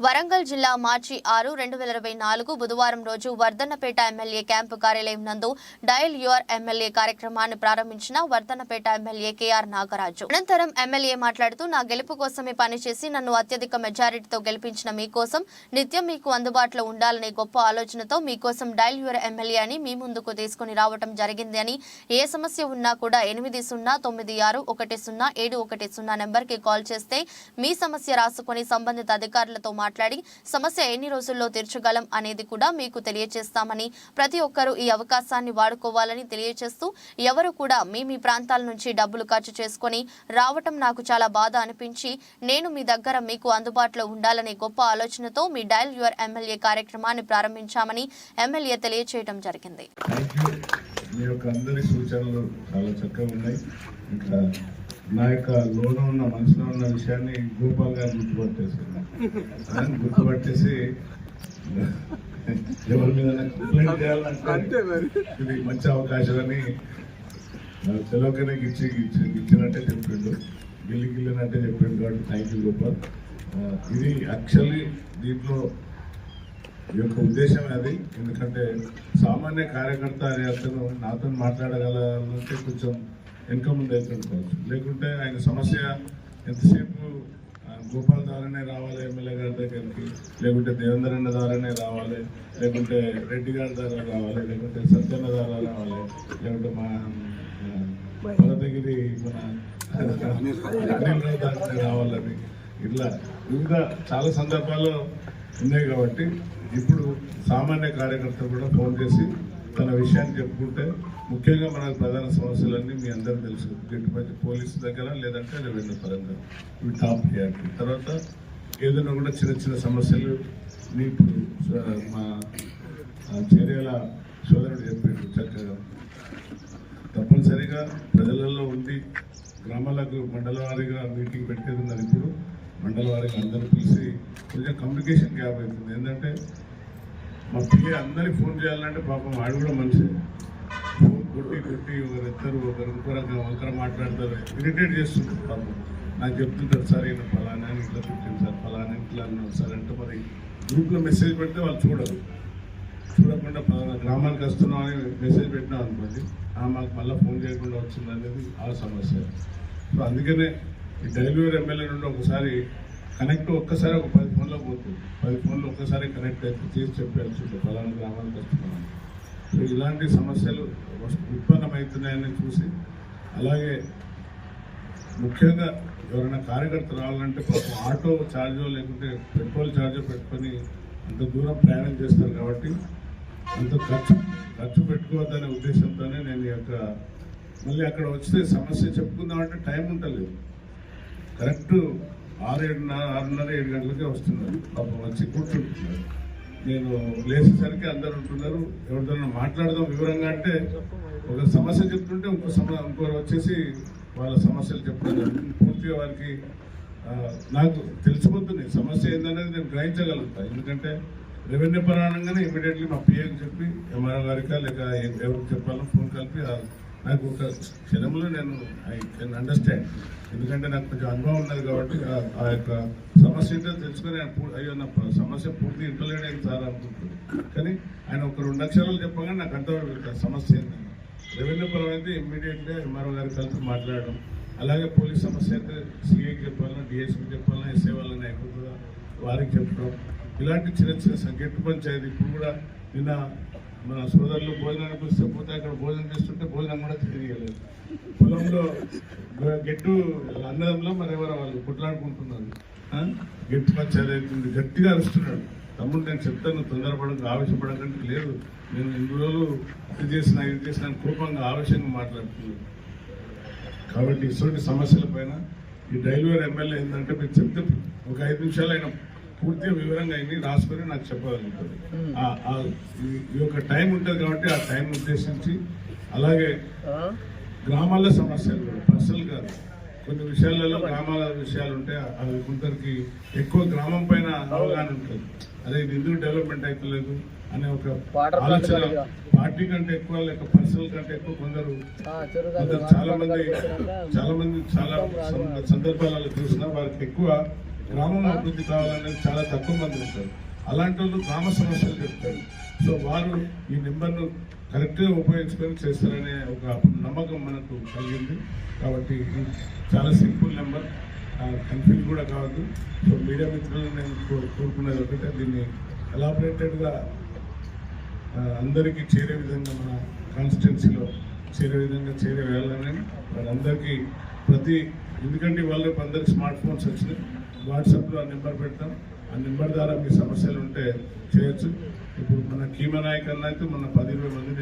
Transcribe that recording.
వరంగల్ జిల్లా మార్చి ఆరు రెండు వేల ఇరవై నాలుగు బుధవారం రోజు వర్ధన్నపేట ఎమ్మెల్యే క్యాంపు కార్యాలయం నందు డయల్ యువర్ ఎమ్మెల్యే కార్యక్రమాన్ని ప్రారంభించిన వర్ధన్నపేట ఎమ్మెల్యే కేఆర్ నాగరాజు. అనంతరం ఎమ్మెల్యే మాట్లాడుతూ నా గెలుపు కోసమే పనిచేసి నన్ను అత్యధిక మెజారిటీతో గెలిపించిన మీకోసం నిత్యం మీకు అందుబాటులో ఉండాలనే గొప్ప ఆలోచనతో మీకోసం డయల్ యువర్ ఎమ్మెల్యే అని మీ ముందుకు తీసుకుని రావటం జరిగింది అని ఏ సమస్య ఉన్నా కూడా ఎనిమిది సున్నా తొమ్మిది ఆరు ఒకటి సున్నా ఏడు ఒకటి సున్నా నెంబర్కి కాల్ చేస్తే మీ సమస్య రాసుకొని సంబంధిత అధికారులతో మాట్లాడి సమస్య ఎన్ని రోజుల్లో తీర్చగలం అనేది కూడా మీకు తెలియజేస్తామని ప్రతి ఒక్కరూ ఈ అవకాశాన్ని వాడుకోవాలని తెలియజేస్తూ ఎవరు కూడా మీ మీ ప్రాంతాల నుంచి డబ్బులు ఖర్చు చేసుకొని రావటం నాకు చాలా బాధ అనిపించి నేను మీ దగ్గర మీకు అందుబాటులో ఉండాలనే గొప్ప ఆలోచనతో మీ డయల్ యువర్ ఎమ్మెల్యే కార్యక్రమాన్ని ప్రారంభించామని ఎమ్మెల్యే తెలియజేయడం జరిగింది. మీ యొక్క అందరి సూచనలు చాలా చక్కగా ఉన్నాయి. ఇంకా నా యొక్క లోన ఉన్న మనసులో ఉన్న విషయాన్ని గోపాల్ గారు గుర్తుపట్టేసుకున్నాను ఆయన గుర్తుపట్టేసి ఎవరి మీద కంప్లైంట్ చేయాలంటే ఇది మంచి అవకాశం అని తెలవకనే ఇచ్చి ఇచ్చి ఇచ్చినట్టే చెప్పిండు. గిల్లి గిల్లినట్టే చెప్పిండు కాబట్టి థ్యాంక్ యూ గోపాల్. ఇది యాక్చువల్లీ దీంట్లో యొక్క ఉద్దేశం అది. ఎందుకంటే సామాన్య కార్యకర్త అనే అతను నాతో మాట్లాడగలంటే కొంచెం వెనుక ముందు అవుతుండవచ్చు లేకుంటే ఆయన సమస్య ఎంతసేపు ఆ, గోపాల్ ద్వారానే రావాలి ఎమ్మెల్యే గారి దగ్గరికి లేకుంటే దేవేంద్రన్న ద్వారానే రావాలి లేకుంటే రెడ్డి గారి ద్వారా రావాలి లేకుంటే సత్యన్న ద్వారా రావాలి లేకుంటే మా ఆ, భరతగిరి మన రావాలని. ఇట్లా వివిధ చాలా సందర్భాల్లో ఉన్నాయి కాబట్టి ఇప్పుడు సామాన్య కార్యకర్త కూడా ఫోన్ చేసి తన విషయాన్ని చెప్పుకుంటే ముఖ్యంగా మనకు ప్రధాన సమస్యలన్నీ మీ అందరూ తెలుసు. గిట్టుబడి పోలీసు దగ్గర లేదంటే రెవెన్యూ పరంగా ఇవి టాప్ ప్రియారిటీ తర్వాత ఏదైనా కూడా చిన్న చిన్న సమస్యలు ఇప్పుడు మా చర్యల సోదరుడు చెప్పాడు చక్కగా. తప్పనిసరిగా ప్రజలలో ఉండి గ్రామాలకు మండల వారీగా మీటింగ్ పెట్టేది ఉన్నది ఇప్పుడు. మండల వారికి అందరూ పిలిచి కొంచెం కమ్యూనికేషన్ గ్యాప్ అవుతుంది ఏంటంటే మా పిల్లలు అందరికి ఫోన్ చేయాలంటే పాపం వాడు కూడా మనిషి ఫోన్ కొట్టి కొట్టి ఒకరు ఒకరు ఇంకొక ఒకరు మాట్లాడతారు. ఇరిటేట్ చేస్తుంటారు పాపం. నాకు చెప్తుంటారు సార్ ఈయన ఫలానా అని ఇట్లా పెట్టింది సార్ ఫలానా ఇట్లా అన్నారు సార్. అంటే మరి గ్రూప్లో మెసేజ్ పెడితే వాళ్ళు చూడరు. చూడకుండా పలానా గ్రామానికి వస్తున్నాం అని మెసేజ్ పెట్టినాం అనుకోండి మాకు మళ్ళీ ఫోన్ చేయకుండా వచ్చింది అనేది ఆ సమస్య. సో అందుకనే ఈ డెలివరీ ఎమ్మెల్యే నుండి ఒకసారి కనెక్ట్ ఒక్కసారి ఒక పది ఫోన్లో పోతుంది. పది ఫోన్లు ఒక్కసారి కనెక్ట్ అయితే చేసి చెప్పాల్సి ఉంటుంది పలానా గ్రామానికి వస్తున్నాం సో ఇలాంటి సమస్యలు ఉత్పన్నమవుతున్నాయని చూసి అలాగే ముఖ్యంగా ఎవరైనా కార్యకర్త రావాలంటే పాపం ఆటో ఛార్జో లేకుంటే పెట్రోల్ ఛార్జో పెట్టుకొని అంత దూరం ప్రయాణం చేస్తారు కాబట్టి అంత ఖర్చు ఖర్చు పెట్టుకోవద్దనే ఉద్దేశంతోనే నేను ఈ యొక్క మళ్ళీ అక్కడ వస్తే సమస్య చెప్పుకుందామంటే టైం ఉండలేదు. కరెక్ట్ ఆరు ఏడున్నర ఆరున్నర ఏడు గంటలకే వస్తున్నారు. పాపం వచ్చి కూర్చుంటున్నారు. నేను లేచేసరికి అందరు ఉంటున్నారు. ఎవరితో మాట్లాడదాం వివరంగా అంటే ఒక సమస్య చెప్తుంటే ఇంకో సమ ఇంకోరు వచ్చేసి వాళ్ళ సమస్యలు చెప్తారు పూర్తిగా వారికి నాకు తెలిసిపోతుంది. సమస్య ఏందనేది నేను గ్రహించగలుగుతా. ఎందుకంటే రెవెన్యూ పరంగానే ఇమీడియట్లీ మా పిఏకి చెప్పి ఎంఆర్ఓ గారికా లేక ఎవరికి చెప్పాలో ఫోన్ కలిపి నాకు ఒక క్షణంలో నేను ఐ కెన్ అండర్స్టాండ్. ఎందుకంటే నాకు కొంచెం అనుభవం ఉన్నది కాబట్టి ఆ- యొక్క సమస్య ఏంటో తెలుసుకొని ఆయన అయ్యో నా సమస్య పూర్తి ఇంటలేడని సార్ అనుకుంటున్నాను కానీ ఆయన ఒక రెండు అక్షరాలు చెప్పగానే నాకు అర్థమైపోతుంది సమస్య ఏంటని రెవెన్యూ పరం అయితే ఇమ్మీడియట్గా ఎంఆర్ఓ గారికి కలిసి మాట్లాడడం. అలాగే పోలీస్ సమస్య అయితే సిఐకి చెప్పాలన్నా డిఎస్పీ చెప్పాలన్నా ఎస్ఐ వాళ్ళని అయిపోతుందా వారికి చెప్పడం. ఇలాంటి చిన్న చిన్న సంఘటన పంచాయతీ ఇప్పుడు కూడా నిన్న మన సోదరులు భోజనానికి పిలిస్తే పోతే అక్కడ భోజనం చేస్తుంటే భోజనం కూడా తెలియలేదు పొలంలో గట్టు గెట్టు మరి మరెవరో వాళ్ళు కొట్లాడుకుంటున్నారు. గట్టి గెట్టు పంచాయతీ అవుతుంది గట్టిగా అరుస్తున్నాడు. తమ్ముడు నేను చెప్తాను తొందరపడక ఆవేశపడకంటే లేదు నేను ఇన్ని రోజులు ఇది చేసిన ఇది చేసిన కోపంగా ఆవేశంగా మాట్లాడుతున్నాను కాబట్టి ఇటువంటి సమస్యల పైన ఈ డైలీవేర్ ఎమ్మెల్యే ఏంటంటే మీరు చెప్తే ఒక ఐదు నిమిషాలు అయినా పూర్తిగా వివరంగా అయింది. రాసుకొని నాకు చెప్పగలుగుతుంది ఈ- యొక్క టైం ఉంటుంది కాబట్టి ఆ టైం ఉద్దేశించి అలాగే గ్రామాల సమస్యలు కూడా పర్సనల్ కాదు కొన్ని విషయాలలో గ్రామాల విషయాలు ఉంటే అవి కొందరికి ఎక్కువ గ్రామం పైన అవగాహన ఉంటుంది. అదే ఇది ఎందుకు డెవలప్మెంట్ అవుతలేదు అనే ఒక ఆలోచన. పార్టీ కంటే ఎక్కువ లేక పర్సనల్ కంటే ఎక్కువ కొందరు కొందరు చాలా మంది చాలా మంది చాలా సంద- సందర్భాలలో చూసినా వారికి ఎక్కువ గ్రామం అభివృద్ధి కావాలనేది చాలా తక్కువ మంది ఉంటారు. అలాంటి వాళ్ళు గ్రామ సమస్యలు చెప్తారు. సో వారు ఈ నెంబర్ను కరెక్ట్గా ఉపయోగించుకొని చేస్తారనే ఒక నమ్మకం మనకు కలిగింది. కాబట్టి ఇది చాలా సింపుల్ నెంబర్. కన్ఫ్యూజ్ కూడా కావద్దు. సో మీడియా మిత్రులు నేను కో- కోరుకునేది ఒకటే. దీన్ని ఎలాబరేటెడ్గా అందరికీ చేరే విధంగా మన కాన్స్టిట్యున్సీలో చేరే విధంగా చేరే వెళ్ళాలని వాళ్ళందరికీ ప్రతి ఎందుకంటే వాళ్ళ రేపు అందరికి స్మార్ట్ ఫోన్స్ వచ్చినాయి. వాట్సాప్లో ఆ నెంబర్ పెడతాం. ఆ నెంబర్ ద్వారా మీ సమస్యలు ఉంటే చేయొచ్చు. ఇప్పుడు మన కీమ నాయక్ అయితే మన పది ఇరవై మంది